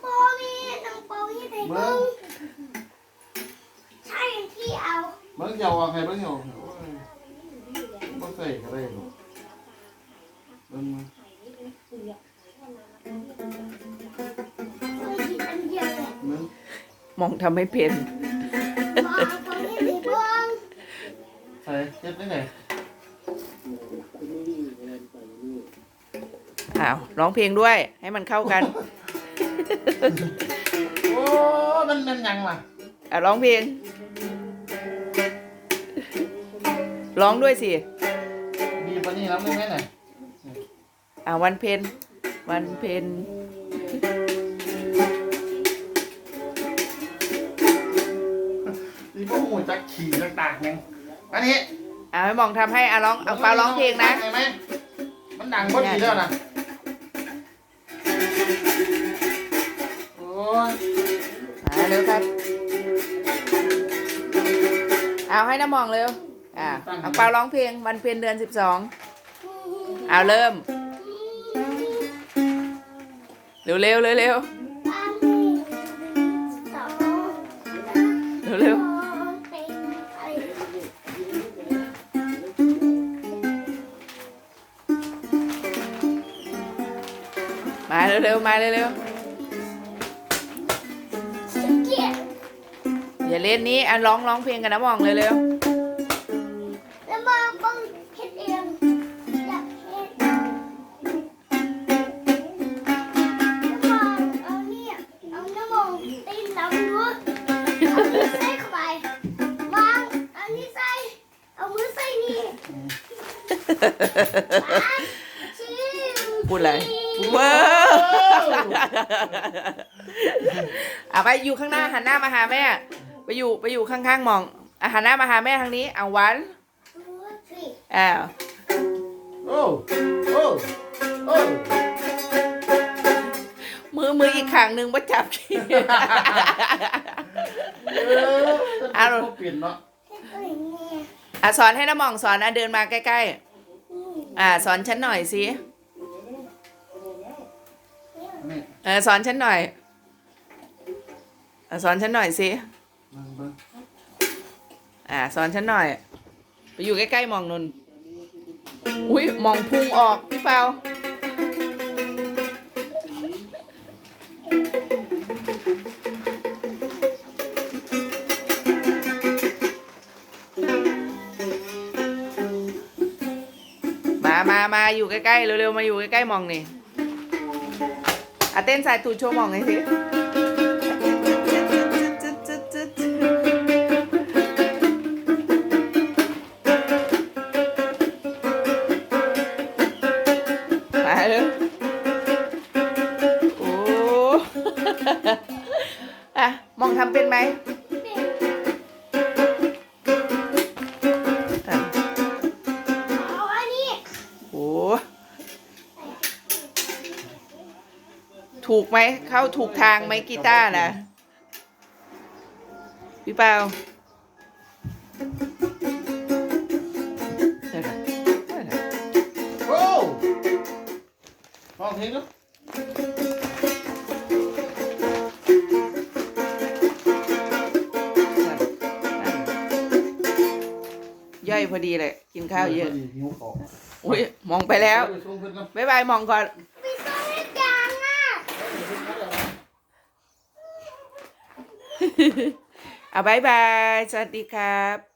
โปมีน้องโปมีแต่เบิ้มึงงใช่ที่เอาเบิ้งยาวเอาใครเบิ้งยาวโอ้ยบ่ใส่ก็ได้หรอกเบิ้งมาไม่คิดอันเดียวเลยเบิ้งมองทำไม่เป็นมองโปมีแต่เบิ้งใส่เจ็บได้ไหนอ้าวร้องเพลงด้วย ให้มันเข้ากัน โอ้ มันมันยังล่ะอะร้องเพลง ร้องด้วยสิ ดีปานนี้แล้วไม่แม่ไหนอะวันเพ็ญวันเพ็ญนี่พวกหูจักขี่จักตากยังอันนี้อะให้มองทำให้อะร้องเอาเปาร้องเพลงนะเห็นไหมมันดังพอดีแล้วนะโอ้ยมาเร็วครับ เอาให้น้ำมองเร็ว อะเอาเปาร้องเพลงวันเพ็ญเดือนสิบสอง เอาเริ่ม เร็วเร็วเร็วเร็วเร็วเร็วมาเร็วเร็วมาเร็วเอย่าเล่นนี้อะร้องร้องเพลงกันนะมองเร็วเร็วแล้วมาบังเฮ็ดเองอยากเฮ็ดแล้วมาเอาเนี่ยเอาน้ำมันตีนน้ำด้วยเอามือใส่เข้าไปวางเอานี่ใส่เอามือใส่นี่วางชิมพูดอะไรเว้าอะไปอยู่ข้างหน้าหันหน้ามาหาแม่ ไปอยู่ไปอยู่ข้างๆมองอะหันหน้ามาหาแม่ทางนี้เอาวันสี่อ้าวโอ้โอ้โอ้มือมืออีกข้างหนึ่งว่าจับขี้เออเอาเปลี่ยนเนาะเฮ็ดตัวอย่างนี้อะสอนให้น้ำมองสอนอะเดินมาใกล้อืมๆอะสอนฉันหน่อยสินี่เออสอนฉันหน่อยอะสอนฉันหน่อยสิเบิ่งเบิ่ง อะสอนฉันหน่อย ไปอยู่ใกล้ๆมองนนอุ้ยมองพุงออกพี่เปามามามาอยู่ใกล้ๆเร็วๆมาอยู่ใกล้ๆมองนี่อะเต้นสายตูดโชว์มองหน่อยสิ มาเร็วโอ้อะมองทำเป็นไหมเป็นอะเอาอันนี้โอ้ถูกไหม เข้าถูกทางไหมกีตาร์นะพี่เปา ลองเพลงดูย่อยพอดีเลยกินข้าวเยอะ หิวของอุ้ยมองไปแล้วไปส่งเพิ่นก่อนบ๊ายบายมองก่อน ไปซ่อนให้จางอะอะบ๊ายบาย สวัสดีครับ